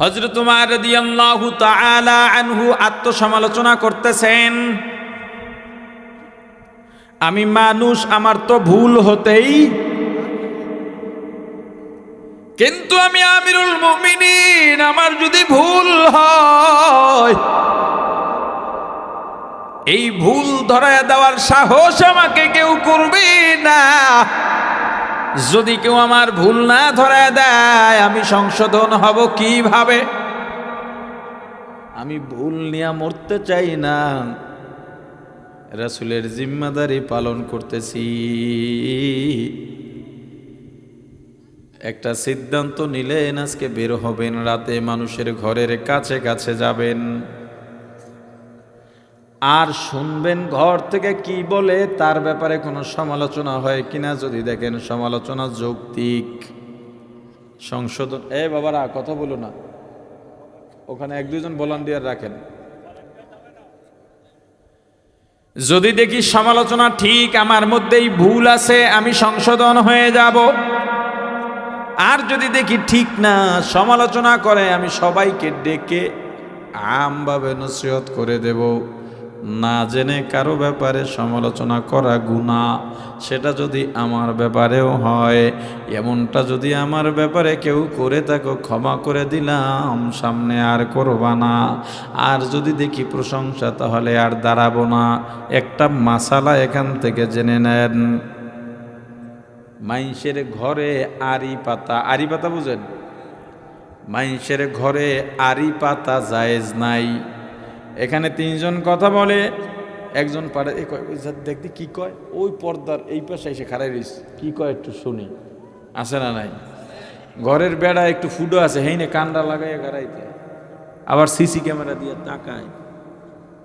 হজরত উমার রাদিয়াল্লাহু তাআলা আনহু আত্মসমালোচনা করতেছেন, আমি মানুষ, আমার তো ভুল হতেই কিন্তু আমি আমিরুল মুমিনিন, আমার যদি ভুল হয়, এই ভুল ধরায় দেওয়ার সাহস আমাকে কেউ করবে না। যদি কেউ আমার ভুল না ধরায় দেয়, আমি সংশোধন হব কীভাবে? আমি ভুল নিয়ে মরতে চাই না। রাসুলের জিম্মাদারি পালন করতেছি। একটা সিদ্ধান্ত নিলেন, আজকে বের হবেন রাতে, মানুষের ঘরের কাছে কাছে যাবেন। আর শুনবেন ঘর থেকে কি বলে, তার ব্যাপারে কোনো সমালোচনা হয় কিনা যদি দেখেন সমালোচনা যৌক্তিক। সংশোধন এ বাবারা, কথা বলো না। ওখানে এক দুজন ভলান্টিয়ার রাখেন। যদি দেখি সমালোচনা ঠিক, আমার মধ্যেই ভুল আছে, আমি সংশোধন হয়ে যাব। আর যদি দেখি ঠিক না, সমালোচনা করে, আমি সবাইকে ডেকে আমভাবে নসিহত করে দেব। না জেনে কারও ব্যাপারে সমালোচনা করা গুণা সেটা যদি আমার ব্যাপারেও হয়, এমনটা যদি আমার ব্যাপারে কেউ করে থাকো ক্ষমা করে দিলাম, সামনে আর করবা না। আর যদি দেখি প্রশংসা, তাহলে আর দাঁড়াবো না। একটা মাসালা এখান থেকে জেনে নেন। মাইনসের ঘরে আরি পাতা আরি পাতা বুঝেন? মাইনসের ঘরে আরি পাতা জায়েজ নাই। এখানে তিনজন কথা বলে একজন পারে এই কয় দেখতে কি কয়? ওই পর্দার এই পাশে এসে খারাই রইস কি কয় একটু শুনি। আছে না নাই? ঘরের বেড়া একটু ফুডো আছে হেইনে কান্ডা লাগাইয়া খারাইতে আবার সিসি ক্যামেরা দিয়ে তাকায়।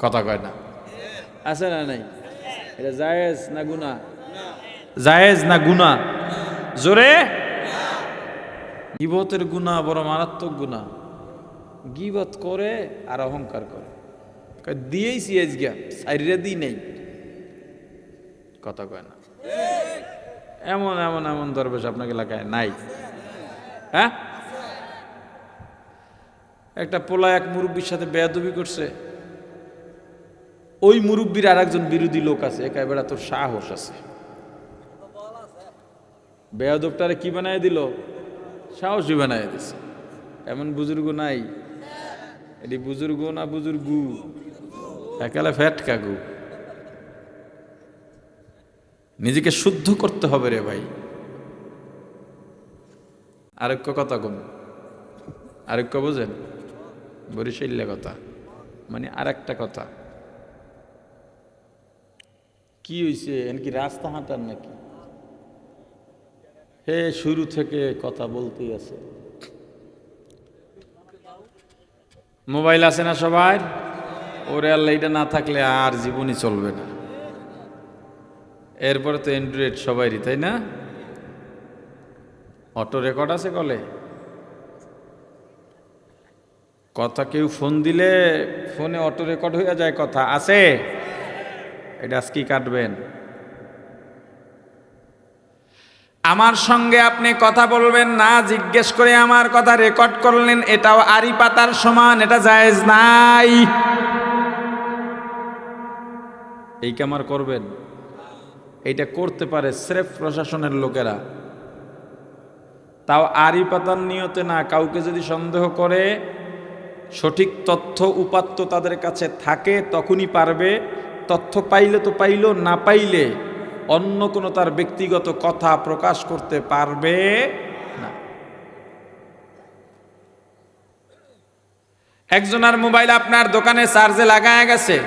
কথা কয় না। আছে না নাই? এটা জায়েজ না গুনা জায়েজ না গুনা জোরে? গিবতের গুণা বড় মারাত্মক গুণা গিবত করে আর অহংকার করে। কয় দিয়েইছি আজগা সাইরে দিই নেই। কথা কয় না। এমন এমন এমন দরবেশ আপনাকে এলাকায় নাই। হ্যাঁ? একটা পোলা এক মুরব্বীর সাথে বেয়াদবি করছে। ওই মুরব্বীর আর একজন বিরোধী লোক আছে একা বেড়া তোর সাহস আছে। বেয়াদবটারে কি বানায় দিল? সাহসী বানায় দিছে। এমন বুজুর্গ নাই। এটি বুজুর্গ না বুজুর্গু? একালে ফ্যাট কাকু। নিজেকে শুদ্ধ করতে হবে রে ভাই। আরেক কথা কম। আরেক বোঝেন? বরিশাল্য কথা। মানে আর একটা কথা। কি হয়েছে এনকি রাস্তা হাঁটার নাকি? হে, শুরু থেকে কথা বলতেই আছে। মোবাইল আছে না সবাই ওরে আল্লাহ, এটা না থাকলে আর জীবনই চলবে না। এরপরে তো অ্যান্ড্রয়েড সবাইরই, তাই না? অটো রেকর্ড আছে কলে? কথা কেউ ফোন দিলে ফোনে অটো রেকর্ড হয়ে যায় কথা। আছে? এটা আজকে কাটবেন? আমার সঙ্গে আপনি কথা বলবেন না, জিজ্ঞেস করে আমার কথা রেকর্ড করলেন, এটাও আরি পাতার সমান, এটা জায়েজ নাই। এই কামার করবেন। এটা করতে পারে স্রেফ প্রশাসনের লোকেরা। তাও আরি পাতার নিয়তে না, কাউকে যদি সন্দেহ করে, সঠিক তথ্য উপাত্ত তাদের কাছে থাকে, তখনই পারবে। তথ্য পাইলে তো পাইল, না পাইলে অন্য কোনো তার ব্যক্তিগত কথা প্রকাশ করতে পারবে না। একজনের মোবাইল আপনার দোকানে চার্জে লাগায় গেছে।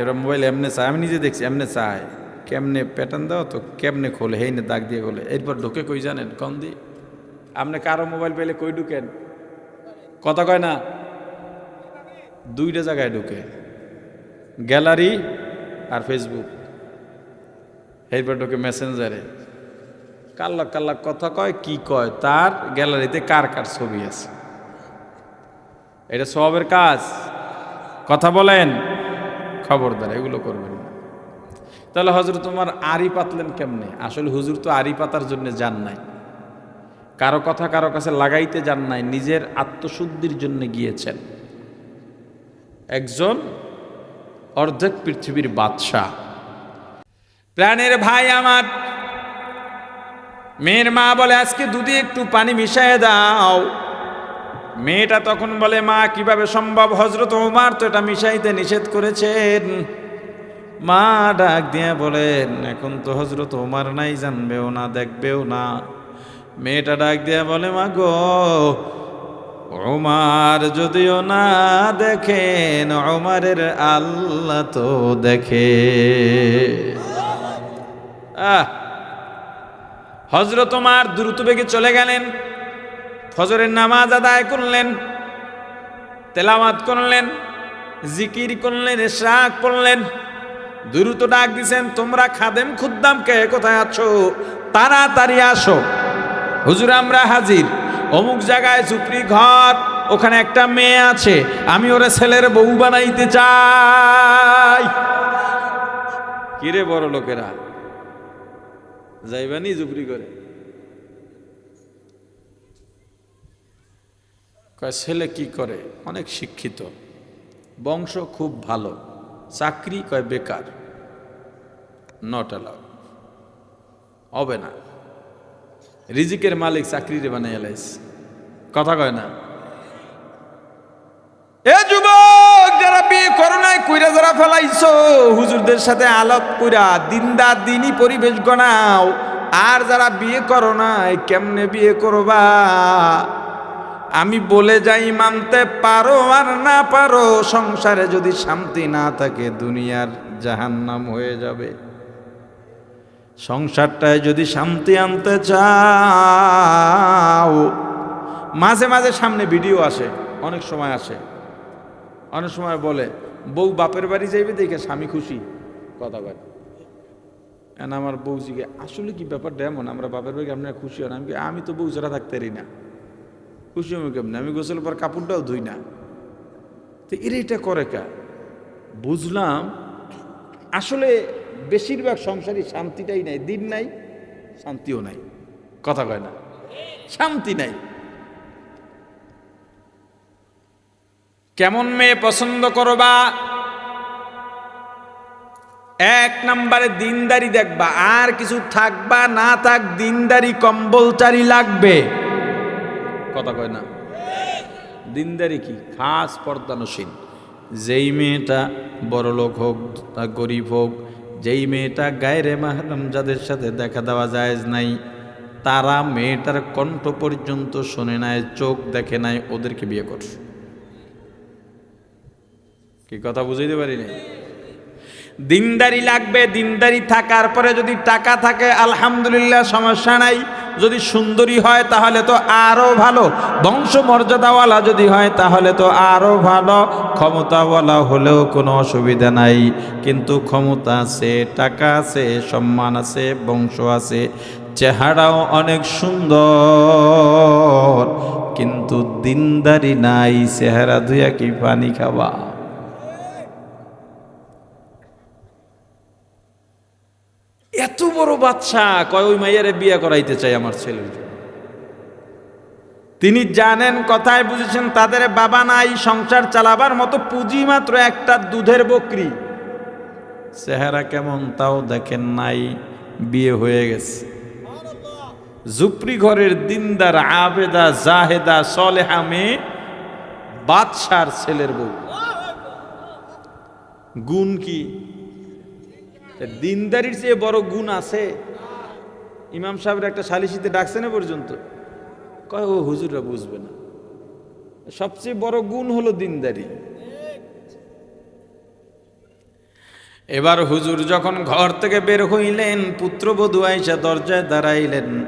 এবার মোবাইল এমনি চায়, আমি নিজে দেখছি এমনি চায়, কেমনে প্যাটার্ন দাও তো কেমনে খোলে হেই না দাগ দিয়ে খোলে। এরপর ঢুকে কই জানেন? কম দি আপনি কারও মোবাইল পেলে কই ঢুকেন? কথা কয় না? দুইটা জায়গায় ঢুকে। গ্যালারি আর ফেসবুক এরপর ঢুকে মেসেঞ্জারে কাল্লা কাল্লা কথা কয়, কি কয়, তার গ্যালারিতে কার কার ছবি আছে। এটা সবের কাজ। কথা বলেন। খবরদার, এগুলো করবেন না। তাহলে হজরত তোমার আড়ি পাতলেন কেমনে? আসলে হুজুর তো আড়ি পাতার জন্য যান নাই। কারও কথা কারও কাছে লাগাইতে যান নাই, নিজের আত্মশুদ্ধির জন্য গিয়েছেন। একজন অর্ধেক পৃথিবীর বাদশাহ। প্রাণের ভাই আমার, মেয়ের মা বলে, আজকে দুধে একটু পানি মিশিয়ে দাও। মেয়েটা তখন বলে, মা, কীভাবে সম্ভব? হজরত ওমার তো এটা মিশাইতে নিষেধ করেছেন। মা ডাক দিয়ে বলেন, এখন তো হজরত ওমার নাই, জানবেও না, দেখবেও না। মেয়েটা ডাক দিয়ে বলে, মা গো ওমার যদিও না দেখেন ওমারের আল্লাহ তো দেখে। আহ হজরত ওমার দ্রুত বেগে চলে গেলেন। ফজরের নামাজ আদায় করলেন, তেলাওয়াত করলেন, জিকির করলেন, ইশরাক করলেন দ্রুত ডাক দিছেন, তোমরা খাদেম খুদ্দাম কে? কোথায় আছো? তাড়াতাড়ি আসো। হুজুর, আমরা হাজির। অমুক জায়গায় চুপড়ি ঘর, ওখানে একটা মেয়ে আছে, আমি ওরে ছেলের বউ বানাইতে চাই। কিরে বড় লোকেরা? যাইবানি জুপড়ি করে কয়, ছেলে কি করে? অনেক শিক্ষিত। বংশ খুব ভালো। চাকরি কয়, বেকার। নট অ্যালাউ হবে না। রিজিকের মালিক চাকরিরে বানাই এলাইস কথা কয় না? এ যুবক, যারা বিয়ে করো নাই, কইরা যারা ফেলাইছো, হুজুরদের সাথে আলাপ কইরা দিনদার দিনই পরিবেশ গনাও আর যারা বিয়ে করো নাই, কেমনে বিয়ে করবা? আমি বলে যাই, মানতে পারো আর না পারো, সংসারে যদি শান্তি না থাকে, দুনিয়ার জাহান্নাম হয়ে যাবে। সংসারটায় যদি শান্তি আনতে চাও, মাঝে মাঝে সামনে ভিডিও আসে, অনেক সময় আসে। অনেক সময় বলে, বউ বাপের বাড়ি যাইবে দেখে স্বামী খুশি? কথা কয়। আমার বউ জিগে আসলে কি ব্যাপারটা এমন? আমরা বাপের বাড়ি আপনারা খুশি হন? আমি আমি তো বউ ছাড়া থাকতে না। খুশি আমি কেমন? আমি গোসল পর কাপড়টাও ধুই না। তো এর এটা করে কা? বুঝলাম, আসলে বেশিরভাগ সংসারই শান্তিটাই নাই, দিন নাই, শান্তিও নাই। কথা কয় না, শান্তি নাই। কেমন মেয়ে পছন্দ করবা? এক নম্বরে দিনদারি দেখবা, আর কিছু থাকবা না থাক, দিনদারি কম্বলচারি লাগবে। কথা কয় না। দিনদারি কি? খাস পর্দানসীন যেই মেয়েটা বড় লোক হোক গরিব হোক, যেই মেয়েটা গায়ের মাহরম যাদের সাথে দেখা দেওয়া যায় নাই, তারা মেয়েটার কণ্ঠ পর্যন্ত শোনে নাই, চোখ দেখে নাই, ওদেরকে বিয়ে করছে কি কথা বুঝাইতে পারি না দিনদারি লাগবে, দিনদারি থাকার পরে যদি টাকা থাকে, আলহামদুলিল্লাহ, সমস্যা নাই। যদি সুন্দরী হয় তাহলে তো আরও ভালো। বংশ মর্যাদাওয়ালা যদি হয় তাহলে তো আরও ভালো। ক্ষমতাওয়ালা হলেও কোনো অসুবিধা নাই। কিন্তু ক্ষমতা আছে, টাকা আছে, সম্মান আছে, বংশ আছে, চেহারাও অনেক সুন্দর। কিন্তু দিনদারি নাই, চেহারা ধুয়া কি পানি খাবা? বড় বাচ্চা, কয়, ওই মাইয়ারে বিয়ে করাইতে চাই আমার ছেলের তিনি জানেন, কথায় বুঝেছেন, তাদের বাবা নাই, সংসার চালাবার মতো পুঁজি মাত্র একটা দুধের বকরি। চেহারা কেমন তাও দেখেন নাই, বিয়ে হয়ে গেছে। জুপরি ঘরের দিনদার, আবেদা, জাহেদা, সলেহা মেয়ে, বাদশার ছেলের বউ। গুণ কি? দিনদারির চেয়ে বড় গুণ আছে। ইমাম সাহেবের একটা সালিসিতে ডাকছে না পর্যন্ত। কয়, ও হুজুররা বুঝবে না। সবচেয়ে বড় গুণ হলো দিনদারি। এবার হুজুর যখন ঘর থেকে বের হইলেন, পুত্রবধূ আইসা দরজায় দাঁড়াইলেন।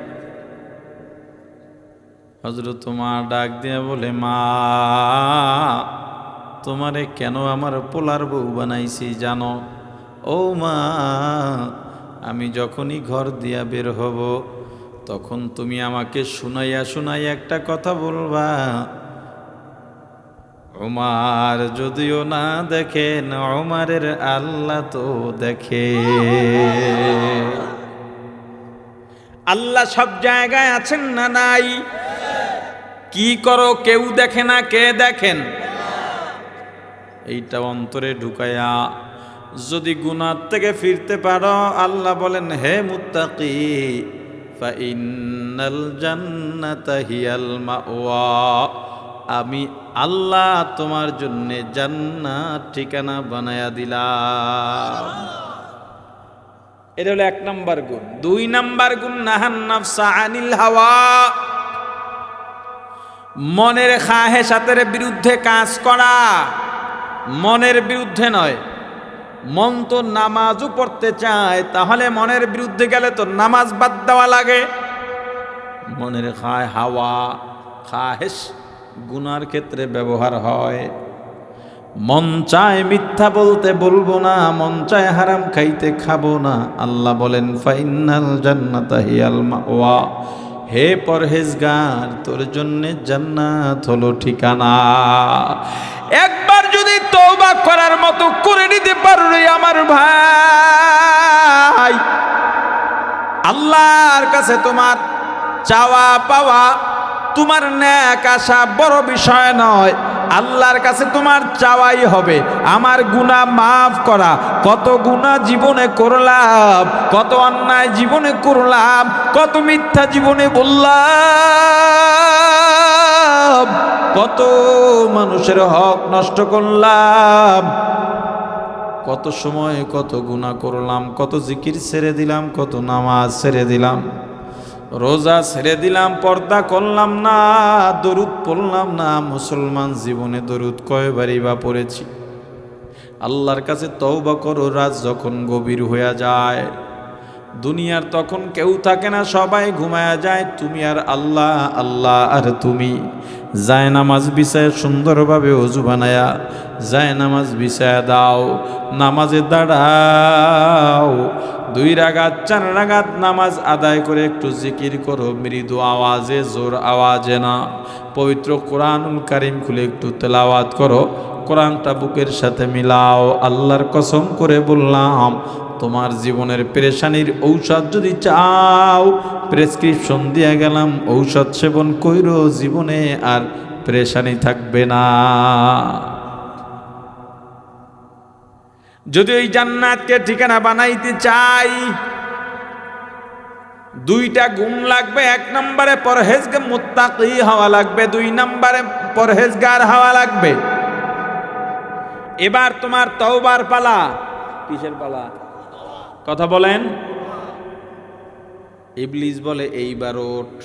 হজরত তোমার ডাক দিয়ে বলে, মা, তোমারে কেন আমার পোলার বউ বানাইছি জানো? ও মা, আমি যখনই ঘর দিয়া বের হব, তখন তুমি আমাকে শুনাইয়া শুনাইয়া একটা কথা বলবা। ওমার যদিও না দেখেন ওমারের আল্লাহ তো দেখে। আল্লাহ সব জায়গায় আছেন না নাই? কি করো, কেউ দেখে না কে দেখেন? এইটা অন্তরে ঢুকাইয়া যদি গুনার থেকে ফিরতে পারো, আল্লাহ বলেন, হে মুত্তাকি আমি আল্লাহ তোমার জন্য জান্নাত ঠিকানা বানায়া দিলাম। এটা হলো এক নাম্বার গুণ। দুই নাম্বার গুণ, নাহান নাফসা আনিল হাওয়া। মনের খাহেসাতের বিরুদ্ধে কাজ করা। মনের বিরুদ্ধে নয় মন তো নামাজও পড়তে চায়, তাহলে মনের বিরুদ্ধে গেলে তো নামাজ বাদ দেওয়া লাগে। মনের খায় হাওয়া খাহেস গুনার ক্ষেত্রে ব্যবহার হয়। মন চায় মিথ্যা বলতে বলব না, মন চায় হারাম খাইতে খাব না। আল্লাহ বলেন ফাইনাল জান্নাতা হিয়াল মাওয়া। হে পরহেজগার, তোর জন্য জান্নাত হলো ঠিকানা। তওবা করার মতো করে নিতে পারলে আমার ভাই। আল্লাহর কাছে তোমার চাওয়া পাওয়া, তোমার ন্যাক আশা বড় বিষয় নয়। আল্লাহর কাছে তোমার চাওয়াই হবে। আমার গুনাহ মাফ করা, কত গুনাহ জীবনে করলাম, কত অন্যায় জীবনে করলাম, কত মিথ্যা জীবনে বললাম। কত মানুষের হক নষ্ট করলাম, কত সময় কত গুণা করলাম, কত জিকির ছেড়ে দিলাম, কত নামাজ ছেড়ে দিলাম, রোজা ছেড়ে দিলাম, পর্দা করলাম না, দরুদ পড়লাম না, মুসলমান জীবনে দরুদ কয়বারই বা পড়েছি। আল্লাহর কাছে তওবা করো, রাত যখন গভীর হয়ে যায় দুনিয়ার তখন কেউ থাকে না, সবাই ঘুমায়া যায়, তুমি আর আল্লাহ আল্লাহ আর তুমি। যায় নামাজ বিছায় সুন্দরভাবে অজু বানায়া, যায় নামাজ বিছায়া দাও, নামাজে দাঁড়াও। দুই রাগাত, চার রাগাত নামাজ আদায় করে একটু জিকির করো, মৃদু আওয়াজে, জোর আওয়াজে না। পবিত্র কোরআনুল কারিম খুলে একটু তেলাওয়াত করো, কোরআনটা বুকের সাথে মিলাও। আল্লাহর কসম করে বললাম তোমার জীবনের পেরেশানির ঔষধ যদি চাও প্রেসক্রিপশন দিয়ে গেলাম, ঔষধ সেবন কইরো জীবনে আর পেরেশানি থাকবে না। যদি ওই জান্নাতকে ঠিকানা বানাইতে চাই, দুইটা গুণ লাগবে, এক নম্বরে পরহেজকে মুত্তাকি হওয়া লাগবে, দুই নম্বরে পরহেজগার হওয়া লাগবে। এবার তোমার তওবার পালা, কিসের পালা? কথা বলেন। ইবলিস বলে, এইবার ওঠ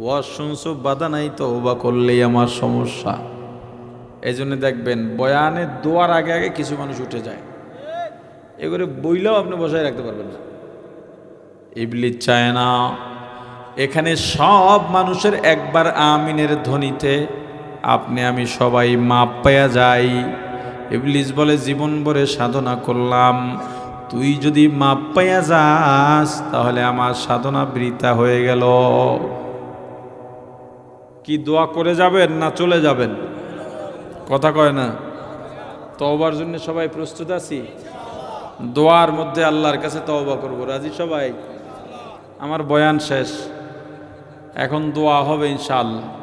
ওয়াজ শুনছো, বাধা নাই তো বা করলেই আমার সমস্যা। এই জন্য দেখবেন, বয়ানে দোয়ার আগে আগে কিছু মানুষ উঠে যায়। এগুলো বইলেও আপনি বসায় রাখতে পারবেন না। ইবলিস চায় না। এখানে সব মানুষের একবার আমিনের ধ্বনিতে, আপনি, আমি সবাই মাপ পাইয়া যাই। ইবলিস বলে জীবন ভরে সাধনা করলাম। তুই যদি মাপ পাইয়া যাস, তাহলে আমার সাধনা বৃথা হয়ে গেল। কি দোয়া করে যাবেন না চলে যাবেন? কথা কয় না। তওবার জন্য সবাই প্রস্তুত আছি? দোয়ার মধ্যে আল্লাহর কাছে তওবা করব। রাজি সবাই? আমার বয়ান শেষ। এখন দোয়া হবে ইনশাআল্লাহ।